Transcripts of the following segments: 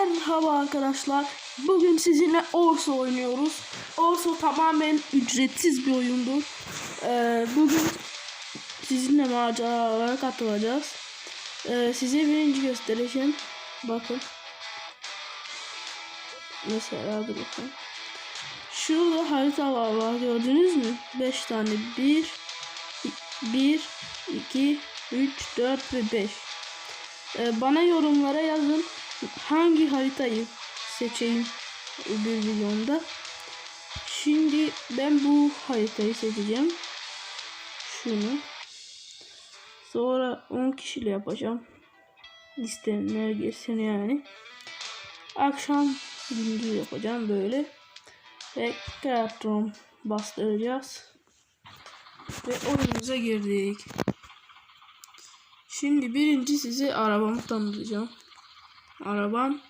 Merhaba arkadaşlar. Bugün sizinle Orso oynuyoruz. Orso tamamen ücretsiz bir oyundur. Ee, bugün sizinle maceralara katılacağız. Ee, size birinci göstereceğim. Bakın. Mesela dur bakın. Şurada haritalar var gördünüz mü? 5 tane. 1 1 2 3 4 ve 5. Ee, bana yorumlara yazın hangi haritayı seçeyim öbür videomda. Şimdi ben bu haritayı seçeceğim. Şunu. Sonra 10 kişiyle yapacağım. İsteyenler girsin yani. Akşam gündüz yapacağım böyle. Ve Creatron bastıracağız. Ve oyunumuza girdik. Şimdi birinci size arabamı tanıtacağım. Arabam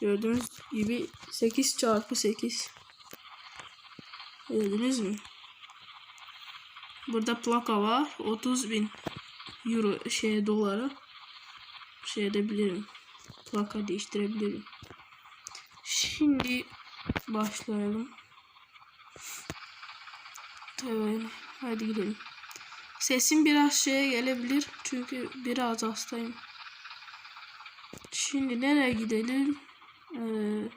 gördüğünüz gibi 8 çarpı 8 Gördünüz mü? Burada plaka var. 30 bin euro şey dolara şey edebilirim. Plaka değiştirebilirim. Şimdi başlayalım. Evet, hadi gidelim. Sesim biraz şeye gelebilir çünkü biraz hastayım. Şimdi nereye gidelim? Ee,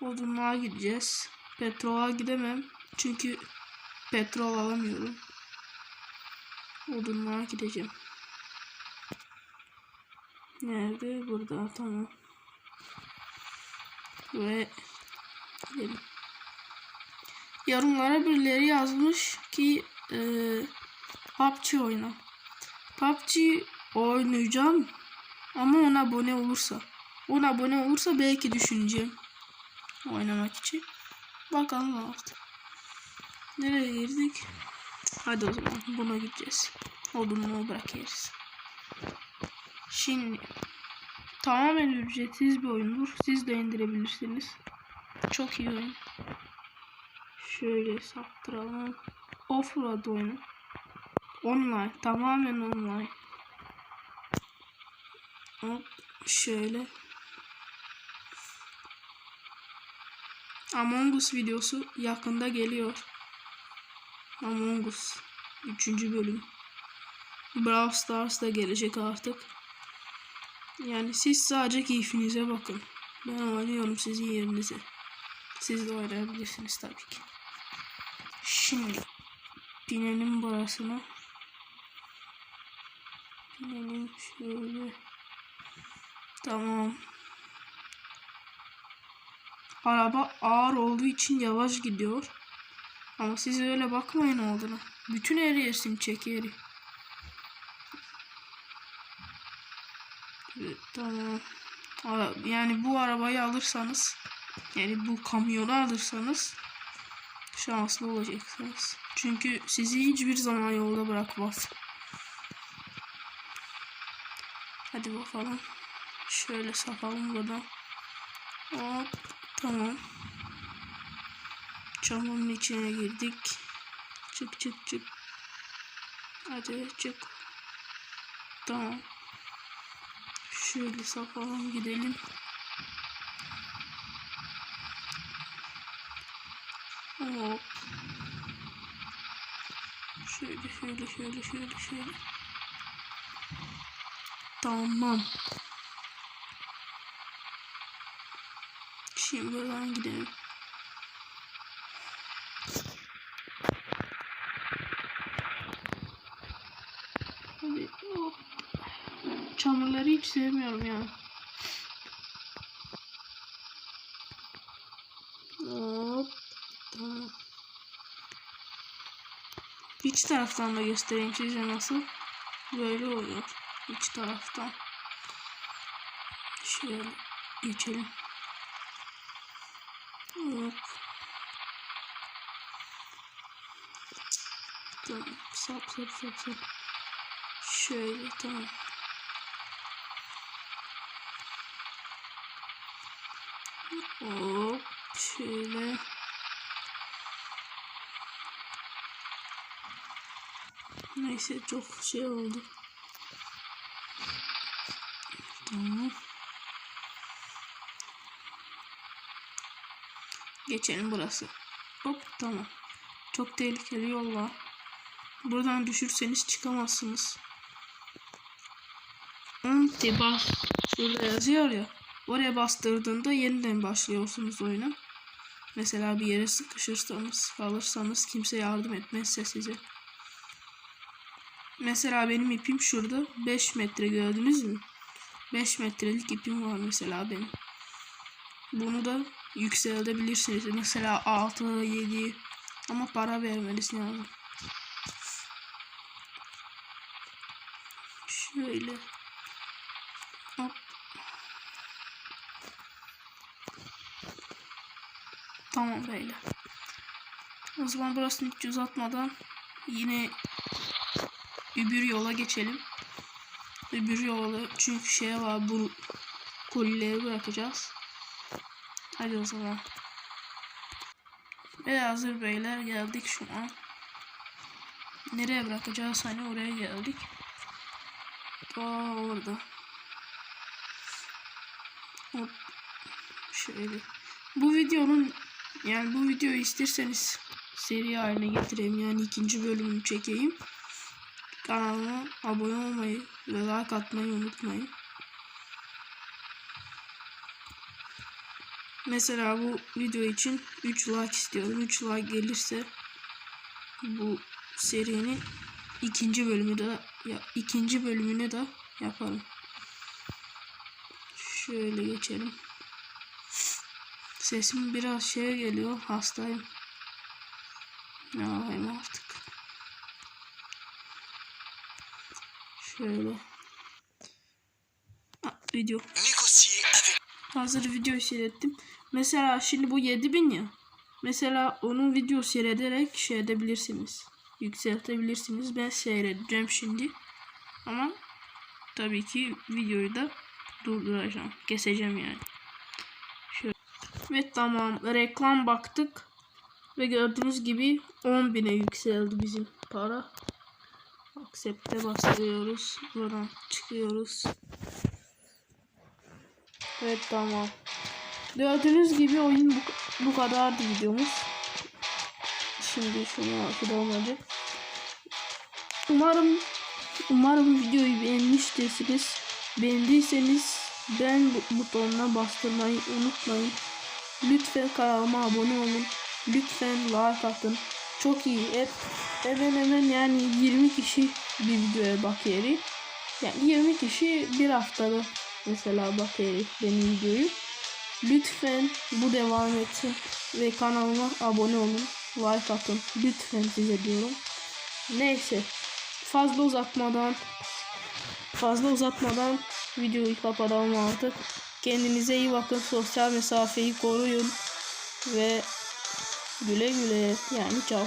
odunluğa gideceğiz. Petrola gidemem. Çünkü petrol alamıyorum. Odunluğa gideceğim. Nerede? Burada. Tamam. Ve gidelim. Yorumlara birileri yazmış ki e, PUBG oyna. PUBG oynayacağım ama 10 abone olursa. 10 abone olursa belki düşüneceğim. Oynamak için. Bakalım artık. Nereye girdik? Hadi o zaman buna gideceğiz. Odunluğu bırakırız. Şimdi tamamen ücretsiz bir oyundur. Siz de indirebilirsiniz. Çok iyi oyun. Şöyle saptıralım. Offroad oyunu. Online. Tamamen online. Hop şöyle. Among Us videosu yakında geliyor. Among Us 3. bölüm. Brawl Stars da gelecek artık. Yani siz sadece keyfinize bakın. Ben oynuyorum sizin yerinize. Siz de oynayabilirsiniz tabii ki. Şimdi binelim burasına. Binelim şöyle. Tamam. Araba ağır olduğu için yavaş gidiyor. Ama siz öyle bakmayın olduğuna. Bütün her yersini çekeri. Evet, tamam. Yani bu arabayı alırsanız yani bu kamyonu alırsanız şanslı olacaksınız. Çünkü sizi hiçbir zaman yolda bırakmaz. Hadi bakalım. Şöyle sakalım buradan. Hop. Tamam. Çamurun içine girdik. Çık çık çık. Hadi çık. Tamam. Şöyle sapalım gidelim. Hop. Şöyle şöyle şöyle şöyle şöyle. Tamam. Şimdi buradan gidelim. Hadi hop. Çamurları hiç sevmiyorum ya. Hop. Tamam. İç taraftan da göstereyim size nasıl. Böyle oluyor. İç taraftan. Şöyle geçelim. Tamam. Sap sap sap sap. Şöyle tamam. Hop. Şöyle. Neyse çok şey oldu. Tamam. Geçelim burası. Hop tamam. Çok tehlikeli yol var. Buradan düşürseniz çıkamazsınız. Anti bas. Şurada yazıyor ya. Oraya bastırdığında yeniden başlıyorsunuz oyuna. Mesela bir yere sıkışırsanız, kalırsanız kimse yardım etmezse size. Mesela benim ipim şurada 5 metre gördünüz mü? 5 metrelik ipim var mesela benim. Bunu da yükseltebilirsiniz. Mesela 6, 7 ama para vermeniz lazım. Şöyle. Hop. Tamam böyle. O zaman burasını hiç uzatmadan yine öbür yola geçelim. Öbür yola çünkü şey var bu kolileri bırakacağız. Hadi o zaman. Ve hazır beyler geldik şu an. Nereye bırakacağız hani oraya geldik. Aa orada. Hop. Şöyle. Bu videonun yani bu videoyu isterseniz seri haline getireyim yani ikinci bölümünü çekeyim. Kanalıma abone olmayı ve like atmayı unutmayın. Mesela bu video için 3 like istiyorum. 3 like gelirse bu serinin ikinci bölümü de ya ikinci bölümünü de yaparım. Şöyle geçelim. Sesim biraz şeye geliyor. Hastayım. Ne yapayım artık. Şöyle. Ha, video. Hazır video seyrettim. Mesela şimdi bu 7000 ya. Mesela onun video seyrederek şey edebilirsiniz. Yükseltebilirsiniz. Ben seyredeceğim şimdi. Ama tabii ki videoyu da durduracağım. Keseceğim yani. Şöyle. Ve tamam. Reklam baktık. Ve gördüğünüz gibi 10.000'e yükseldi bizim para. Accept'e bastırıyoruz. Buradan çıkıyoruz. Evet tamam. Gördüğünüz gibi oyun bu, bu kadardı videomuz. Şimdi şunu şurada olmadı. Umarım umarım videoyu beğenmiştirsiniz. Beğendiyseniz beğen bu- butonuna bastırmayı unutmayın. Lütfen kanalıma abone olun. Lütfen like atın. Çok iyi. Hep hemen hemen yani 20 kişi bir videoya bakıyor. Yani 20 kişi bir haftada mesela bakıyor benim videoyu. Lütfen bu devam etsin ve kanalıma abone olun. Like atın. Lütfen size diyorum. Neyse. Fazla uzatmadan fazla uzatmadan videoyu kapatalım artık. Kendinize iyi bakın. Sosyal mesafeyi koruyun. Ve güle güle yani çao.